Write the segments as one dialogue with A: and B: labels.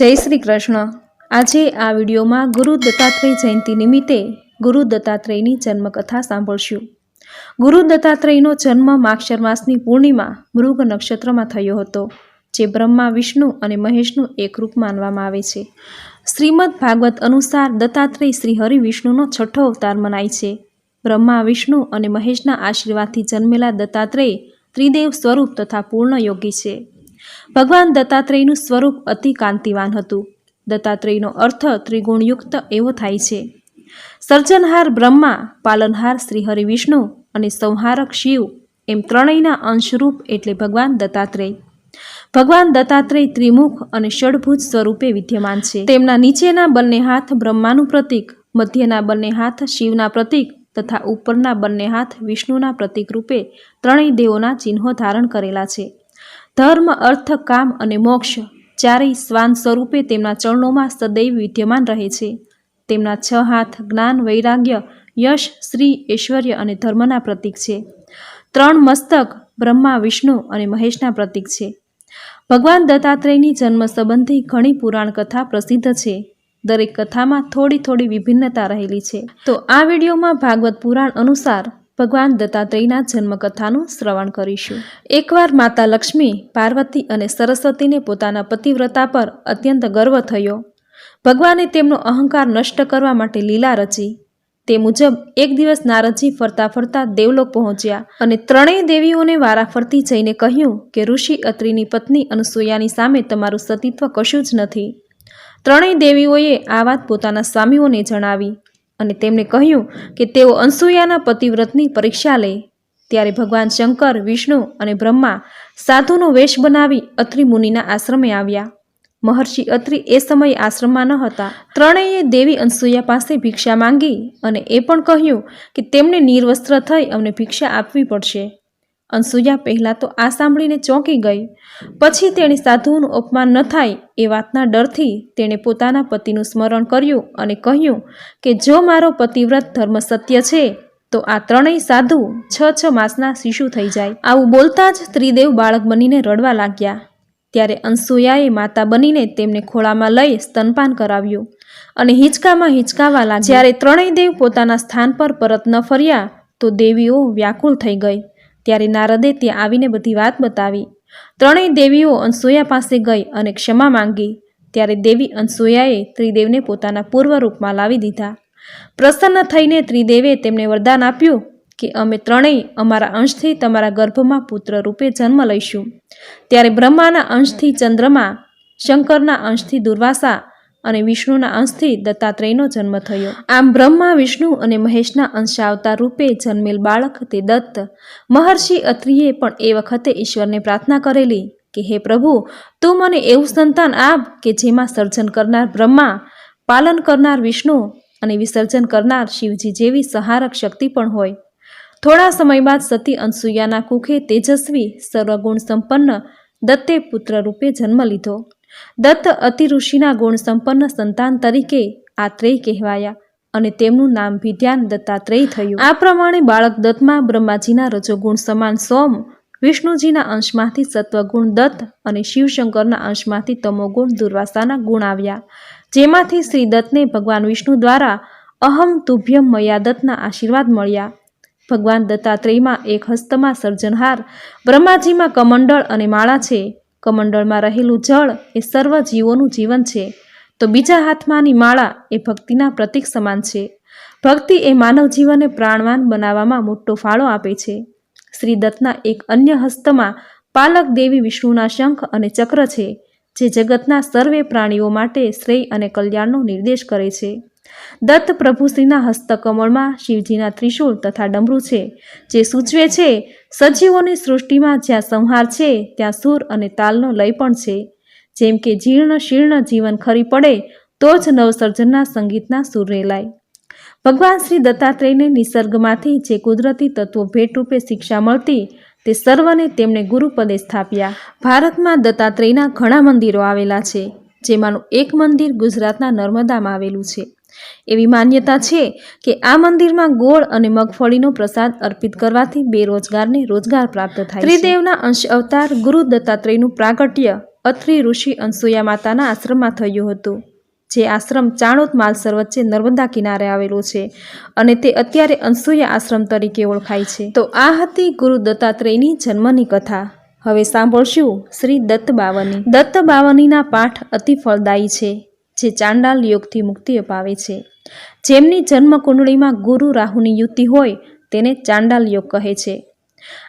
A: જય શ્રી કૃષ્ણ. આજે આ વિડીયોમાં ગુરુ દત્તાત્રેય જયંતિ નિમિત્તે ગુરુ દત્તાત્રેયની જન્મકથા સાંભળશું. ગુરુ દત્તાત્રેયનો જન્મ માક્ષર માસની પૂર્ણિમા મૃગ નક્ષત્રમાં થયો હતો, જે બ્રહ્મા, વિષ્ણુ અને મહેશનું એકરૂપ માનવામાં આવે છે. શ્રીમદ ભાગવત અનુસાર દત્તાત્રેય શ્રી હરિ વિષ્ણુનો છઠ્ઠો અવતાર મનાય છે. બ્રહ્મા, વિષ્ણુ અને મહેશના આશીર્વાદથી જન્મેલા દત્તાત્રેય ત્રિદેવ સ્વરૂપ તથા પૂર્ણ યોગી છે. ભગવાન દત્તાત્રેયનું સ્વરૂપ અતિ કાંતિવાન હતું. દત્તાત્રેયનો અર્થ ત્રિગુણયુક્ત એવો થાય છે. સર્જનહાર બ્રહ્મા, પાલનહાર શ્રી હરિ વિષ્ણુ અને સંહારક શિવ એમ ત્રણેયના અંશરૂપ એટલે ભગવાન દત્તાત્રેય. ભગવાન દત્તાત્રેય ત્રિમુખ અને ષડભુજ સ્વરૂપે વિદ્યમાન છે. તેમના નીચેના બંને હાથ બ્રહ્માનું પ્રતીક, મધ્યના બંને હાથ શિવના પ્રતીક તથા ઉપરના બંને હાથ વિષ્ણુના પ્રતીક રૂપે ત્રણેય દેવોના ચિહ્નો ધારણ કરેલા છે. ધર્મ, અર્થ, કામ અને મોક્ષ ચારેય શ્વાન સ્વરૂપે તેમના ચરણોમાં સદૈવ વિદ્યમાન રહે છે. તેમના છ હાથ જ્ઞાન, વૈરાગ્ય, યશ, શ્રી, ઐશ્વર્ય અને ધર્મના પ્રતીક છે. ત્રણ મસ્તક બ્રહ્મા, વિષ્ણુ અને મહેશના પ્રતીક છે. ભગવાન દત્તાત્રેયની જન્મ સંબંધી ઘણી પુરાણ કથા પ્રસિદ્ધ છે. દરેક કથામાં થોડી થોડી વિભિન્નતા રહેલી છે. તો આ વિડીયોમાં ભાગવત પુરાણ અનુસાર ભગવાન દત્તાત્રેયના જન્મકથાનું શ્રવણ કરીશું. એકવાર માતા લક્ષ્મી પાર્વતી અને સરસ્વતીને પોતાના પતિવ્રતા પર અત્યંત ગર્વ થયો. ભગવાને તેમનો અહંકાર નષ્ટ કરવા માટે લીલા રચી. તે મુજબ એક દિવસ નારદજી ફરતા ફરતા દેવલોક પહોંચ્યા અને ત્રણેય દેવીઓને વારાફરતી જઈને કહ્યું કે ઋષિ અત્રિની પત્ની અનસૂયાની સામે તમારું સતીત્વ કશું જ નથી. ત્રણેય દેવીઓએ આ વાત પોતાના સ્વામીઓને જણાવી. અને તેમણે કહ્યું કે તેઓ અનસૂયાના પતિવ્રતની પરીક્ષા લે. ત્યારે ભગવાન શંકર, વિષ્ણુ અને બ્રહ્મા સાધુનો વેશ બનાવી અત્રિ મુનિના આશ્રમે આવ્યા. મહર્ષિ અત્રિ એ સમયે આશ્રમમાં ન હતા. ત્રણેય દેવી અનસૂયા પાસે ભિક્ષા માંગી અને એ પણ કહ્યું કે તેમને નિર્વસ્ત્ર થઈ અમને ભિક્ષા આપવી પડશે. અનસૂયા પહેલાં તો આ સાંભળીને ચોંકી ગઈ. પછી તેણે સાધુઓનું અપમાન ન થાય એ વાતના ડરથી તેણે પોતાના પતિનું સ્મરણ કર્યું અને કહ્યું કે જો મારો પતિવ્રત ધર્મ સત્ય છે, તો આ ત્રણેય સાધુ છ છ માસના શિશુ થઈ જાય. આવું બોલતા જ ત્રિદેવ બાળક બનીને રડવા લાગ્યા. ત્યારે અનસૂયાએ માતા બનીને તેમને ખોળામાં લઈ સ્તનપાન કરાવ્યું અને હિંચકામાં હિંચકાવા લાગ્યા. જ્યારે ત્રણેય દેવ પોતાના સ્થાન પર પરત ન ફર્યા, તો દેવીઓ વ્યાકુળ થઈ ગઈ. ત્યારે નારદે ત્યાં આવીને બધી વાત બતાવી. ત્રણેય દેવીઓ અનસૂયા પાસે ગઈ અને ક્ષમા માંગી. ત્યારે દેવી અનસૂયાએ ત્રિદેવને પોતાના પૂર્વ રૂપમાં લાવી દીધા. પ્રસન્ન થઈને ત્રિદેવે તેમને વરદાન આપ્યું કે અમે ત્રણેય અમારા અંશથી તમારા ગર્ભમાં પુત્ર રૂપે જન્મ લઈશું. ત્યારે બ્રહ્માના અંશથી ચંદ્રમા, શંકરના અંશથી દુર્વાસા અને વિષ્ણુના અંશથી દત્તાત્રેયનો જન્મ થયો. આમ બ્રહ્મા, વિષ્ણુ અને મહેશના અંશાવતાર રૂપે જન્મેલ બાળક તે દત્ત. મહર્ષિ અત્રિએ પણ એ વખતે ઈશ્વરને પ્રાર્થના કરેલી કે, હે પ્રભુ, તું મને એવું સંતાન આપ કે જેમાં સર્જન કરનાર બ્રહ્મા, પાલન કરનાર વિષ્ણુ અને વિસર્જન કરનાર શિવજી જેવી સહારક શક્તિ પણ હોય. થોડા સમય બાદ સતી અનસૂયાના કુખે તેજસ્વી સર્વગુણ સંપન્ન દત્તે પુત્ર રૂપે જન્મ લીધો. દત્ત અતિ ઋષિના ગુણ સંપન્ન સંતાન તરીકે આત્રેય કહેવાયા અને તેમનું નામ વિદ્યાન દત્તાત્રેય થયું. આ પ્રમાણે બાળક દત્તમાં બ્રહ્માજીના રજોગુણ સમાન સોમ, વિષ્ણુજીના અંશમાંથી સત્વગુણ દત્ત અને શિવશંકરના અંશમાંથી તમોગુણ દુર્વાસાના ગુણ આવ્યા. જેમાંથી શ્રી દત્તને ભગવાન વિષ્ણુ દ્વારા અહમ તુભ્યમ મયાદત્તના આશીર્વાદ મળ્યા. ભગવાન દત્તાત્રેયમાં એક હસ્તમાં સર્જનહાર, બ્રહ્માજીમાં કમંડળ અને માળા છે. કમંડળમાં રહેલું જળ એ સર્વ જીવોનું જીવન છે. તો બીજા હાથમાંની માળા એ ભક્તિના પ્રતીક સમાન છે. ભક્તિ એ માનવ જીવનને પ્રાણવાન બનાવવામાં મોટો ફાળો આપે છે. શ્રી દત્તના એક અન્ય હસ્તમાં પાલક દેવી વિષ્ણુના શંખ અને ચક્ર છે, જે જગતના સર્વે પ્રાણીઓ માટે શ્રેય અને કલ્યાણનો નિર્દેશ કરે છે. દત્ત પ્રભુશ્રીના હસ્તકમળમાં શિવજીના ત્રિશૂળ તથા ડમરું છે, જે સૂચવે છે, સજીવોની સૃષ્ટિમાં જ્યાં સંહાર છે, ત્યાં સૂર અને તાલનો લય પણ છે. જેમ કે જીર્ણ શીર્ણ જીવન ખરી પડે, તો જ નવસર્જનના સંગીતના સૂર રેલાય. ભગવાન શ્રી દત્તાત્રેયને નિસર્ગમાંથી જે કુદરતી તત્વો ભેટરૂપે શિક્ષા મળતી, તે સર્વને તેમણે ગુરુપદે સ્થાપ્યા. ભારતમાં દત્તાત્રેયના ઘણા મંદિરો આવેલા છે, જેમાંનું એક મંદિર ગુજરાતના નર્મદામાં આવેલું છે. એવી માન્યતા છે કે આ મંદિરમાં ગોળ અને મગફળીનો પ્રસાદ અર્પિત કરવાથી બેરોજગારને રોજગાર પ્રાપ્ત થાય ત્રિદેવના અંશ અવતાર ગુરુ દત્તાત્રેયનું પ્રાગટ્ય અત્રિ ઋષિ અનસુયા માતાના આશ્રમમાં થયું હતું, જે આશ્રમ ચાણોદ માલસર વચ્ચે નર્મદા કિનારે આવેલો છે અને તે અત્યારે અનસુયા આશ્રમ તરીકે ઓળખાય છે. તો આ હતી ગુરુ દત્તાત્રેયની જન્મની કથા. હવે સાંભળશું શ્રી દત્ત બાવની. દત્ત બાવનીના પાઠ અતિ ફળદાયી છે. જે ચાંડાલ યોગથી મુક્તિ અપાવે છે. જેમની જન્મ કુંડળીમાં ગુરુ રાહુની યુતિ હોય તેને ચાંડાલ યોગ કહે છે.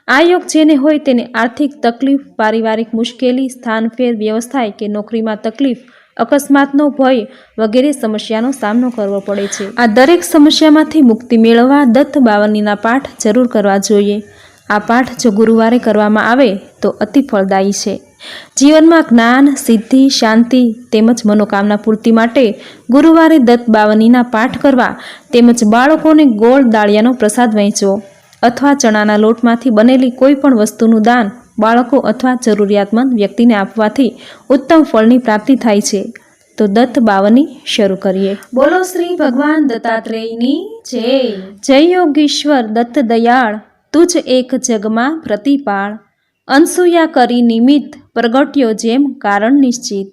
A: આ યોગ જેને હોય તેને આર્થિક તકલીફ, પારિવારિક મુશ્કેલી સ્થાનફેર વ્યવસાય કે નોકરીમાં તકલીફ, અકસ્માતનો ભય વગેરે સમસ્યાનો સામનો કરવો પડે છે. આ દરેક સમસ્યામાંથી મુક્તિ મેળવવા દત્ત બાવનીના પાઠ જરૂર કરવા જોઈએ. આ પાઠ જો ગુરુવારે કરવામાં આવે તો અતિ ફળદાયી છે. જીવનમાં જ્ઞાન સિદ્ધિ શાંતિ તેમજ મનોકામના પૂર્તિ માટે ગુરુવારે દત્ત બાવનીના પાઠ કરવા તેમજ બાળકોને ગોળ દાળિયાનો પ્રસાદ વહેંચવો અથવા ચણાના લોટમાંથી બનેલી કોઈ પણ વસ્તુનું દાન બાળકો અથવા જરૂરિયાતમંદ વ્યક્તિને આપવાથી ઉત્તમ ફળની પ્રાપ્તિ થાય છે. તો દત્ત બાવની શરૂ કરીએ. બોલો શ્રી ભગવાન દત્તાત્રેયની જય. જય યોગીશ્વર દત્ત દયાળ. તુજ એક જગમાં પ્રતિપાળ. અનસૂયા કરી નિમિત્ત પ્રગટ્યો જેમ કારણ નિશ્ચિત.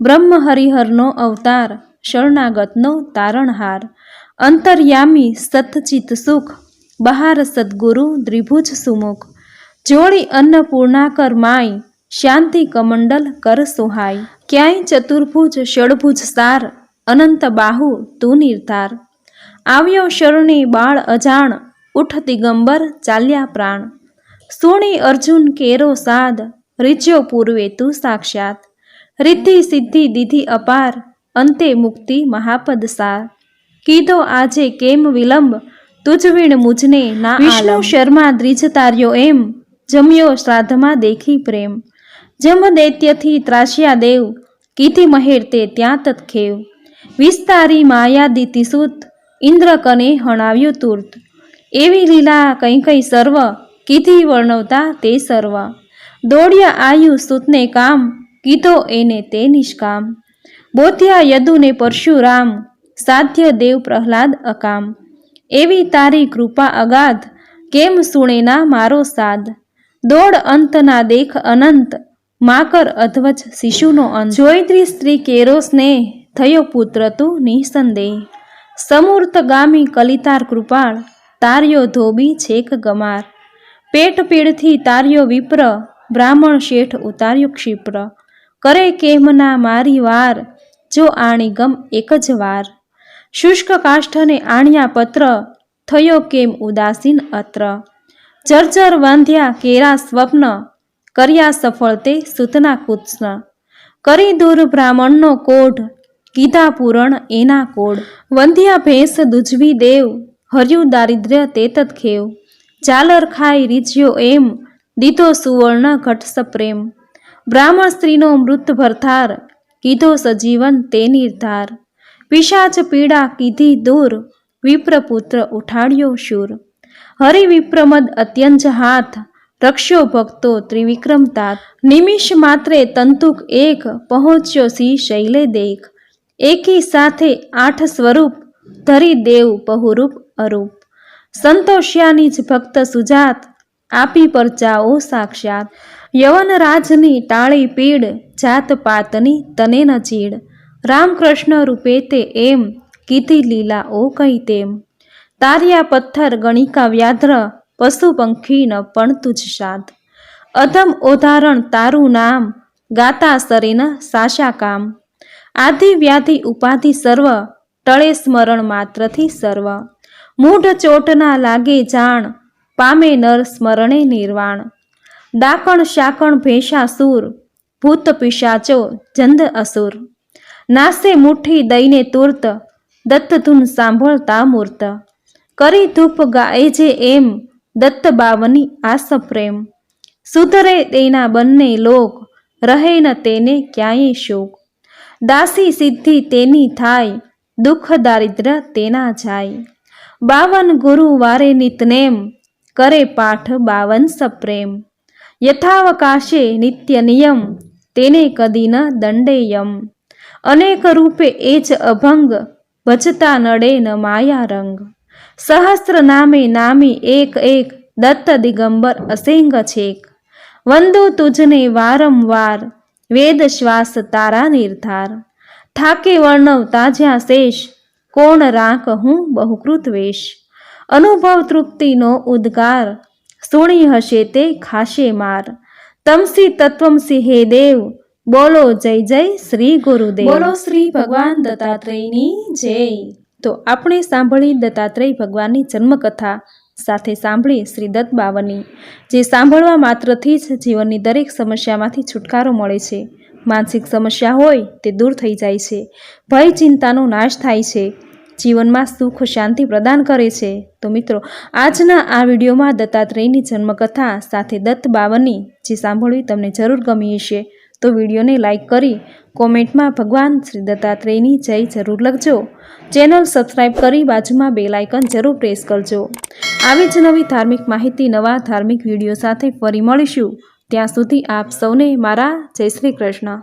A: બ્રહ્મ હરિહરનો અવતાર, શરણાગતનો તારણહાર. અંતર્યામી સતચિત સુખ, બહાર સદગુરુ દ્રિભુજ સુમુખ. જોડી અન્નપૂર્ણા કર માય શાંતિ કમંડલ કર સુહાય ક્યાંય ચતુર્ભુજ, ષડભુજ સાર, અનંત બાહુ તું નિર્ધાર. આવ્યો શરણે બાળ અજાણ ઉઠ દિગંબર, ચાલ્યા પ્રાણ. સુણી અર્જુન કેરો સાદ રીચ્યો પૂર્વે તું સાક્ષાત. રિદ્ધિ સિદ્ધિ દીધી અપાર, અંતે મુક્તિ મહાપદ સાર. કીધો આજે કેમ વિલંબ, તુજવીણ મુજને ના વિષ્ણુ શર્મા દ્રિજ તાર્યો એમ, જમ્યો શ્રાદ્ધમાં દેખી પ્રેમ. જમ દૈત્યથી ત્રાસ્યા દેવ, કીધી મહેર તે ત્યાં તત્ખેવ. વિસ્તારી માયા દીતિસુત ઇન્દ્ર કને હણાવ્યું તુર્ત. એવી લીલા કંઈ કંઈ સર્વ કીધી વર્ણવતા તે સર્વ. દોડ્યા આયુ સુતને કામ, કીધો એને તે નિષ્કામ. બોધ્યા યદુને પરશુરામ, સાધ્ય દેવ પ્રહલાદ અકામ. એવી તારી કૃપા અગાધ, કેમ સુણેના મારો સાદ? દોડ અંતના દેખ અનંત, માકર અધવચ શિશુનો અંત. જોયત્રી સ્ત્રી કેરોસને થયો પુત્ર તું નિસંદેહ. સમૂર્ત ગામી કલિતાર કૃપાળ તાર્યો ધોબી છેક ગમાર. પેટ પીડથી તાર્યો વિપ્ર, બ્રાહ્મણ શેઠ ઉતાર્યો ક્ષિપ્ર. કરે કેમના મારી વાર, જો આણી ગમ એક જ વાર. શુષ્ક કાષ્ઠને આણ્યા પત્ર, થયો કેમ ઉદાસીન અત્ર. જર્જર વાંધ્યા કેરા સ્વપ્ન, કર્યા સફળ તે સુતના કુત્સન. કરી દૂર બ્રાહ્મણનો કોઢ, કીધા પૂરણ એના કોડ વંધ્યા ભેંસ દુજવી દેવ હર્યું દારિદ્ર્ય તે તત્ખેવ ચાલર ખાઈ રીજ્યો એમ, દીધો સુવર્ણ ઘટસ પ્રેમ બ્રાહ્મણ સ્ત્રીનો મૃત ભરથાર, કીધો સજીવન તે નિર્ધાર. પિશાચ પીડા કીધી દૂર, વિપ્રપુત્ર ઉઠાડ્યો શૂર. હરિવિપ્રમદ અત્યંત હાથ રક્ષ્યો ભક્તો ત્રિવિક્રમ તાત. નિમિષ માત્રે તંતુક એક, પહોંચ્યો સી શૈલે દેખ. એકી સાથે આઠ સ્વરૂપ, ધરી દેવ બહુરૂપ અરૂપ. સંતોષ્યાની જ ભક્ત સુજાત આપી પરચાઓ સાક્ષાત. યવનરાજની ટાળી પીડ જાત પાતની તને ન ચીડ. રામકૃષ્ણ રૂપે તે એમ, કીધી લીલા ઓ કઈ તેમ. તાર્યા પથ્થર, ગણિકા વ્યાધ્ર, પશુ પંખી ન પણ તુજ સાધ અધમ ઉદાહરણ તારું નામ, ગાતા સરેન સાશા કામ. આધિ વ્યાધિ ઉપાધિ સર્વ, ટળે સ્મરણ માત્રથી સર્વ. મૂઢ ચોટના લાગે જાણ, પામે નર સ્મરણે નિર્વાણ. ડાકણ શાકણ ભેષાસુર ભૂત પિશાચો જંદ અસુર. નાસે મુઠ્ઠી દઈને તુર્ત દત્ત ધૂન સાંભળતા મૂર્ત. કરી ધૂપ ગાય છે એમ, દત્ત બાવની આસ પ્રેમ. સુધરે તેના બંને લોક, રહે ન તેને ક્યાંય શોક. દાસી સિદ્ધિ તેની થાય, દુઃખ દારિદ્ર તેના જાય. બાવન ગુરુવારે નિતનેમ કરે પાઠ બાવન સપ્રેમ. યથાવકાશે નિત્ય નિયમ, તેને કદી ન દંડેયમ. અનેક રૂપે એ જ અભંગ, ભજતા નડે ન માયા રંગ. સહસ્ત્ર નામે નામી એક એક, દત્ત દિગંબર અસેંગ છેક. વંદુ તુજને વારંવાર, વેદ શ્વાસ તારા નિર્ધાર. થાકે વર્ણવ તાજ્યા શેષ કોણ રાખ હું બહુકૃત વેશ? અનુભવ તૃપ્તિનો ઉદ્ગાર સુણી હશે તે ખાશે માર. તમસી તત્વમસી હે દેવ, બોલો જય જય શ્રી ગુરુદેવ. બોલો શ્રી ભગવાન દત્તાત્રેયની જય. તો આપણે સાંભળી દત્તાત્રેય ભગવાનની જન્મકથા, સાથે સાંભળી શ્રી દત્ત બાવની જે સાંભળવા માત્રથી જ જીવનની દરેક સમસ્યામાંથી છુટકારો મળે છે. માનસિક સમસ્યા હોય તે દૂર થઈ જાય છે. ભય ચિંતાનો નાશ થાય છે. જીવનમાં સુખ શાંતિ પ્રદાન કરે છે. તો મિત્રો, આજના આ વિડીયોમાં દત્તાત્રેયની જન્મકથા સાથે દત્ત બાવનની જે સાંભળવી તમને જરૂર ગમી હશે, તો વિડીયોને લાઇક કરી કોમેન્ટમાં ભગવાન શ્રી દત્તાત્રેયની જય જરૂર લખજો. ચેનલ સબસ્ક્રાઈબ કરી બાજુમાં બે લાઇકન જરૂર પ્રેસ કરજો. આવી જ નવી ધાર્મિક માહિતી, નવા ધાર્મિક વીડિયો સાથે ફરી મળીશું. ત્યાં સુધી આપ સૌને મારા જય શ્રી કૃષ્ણ.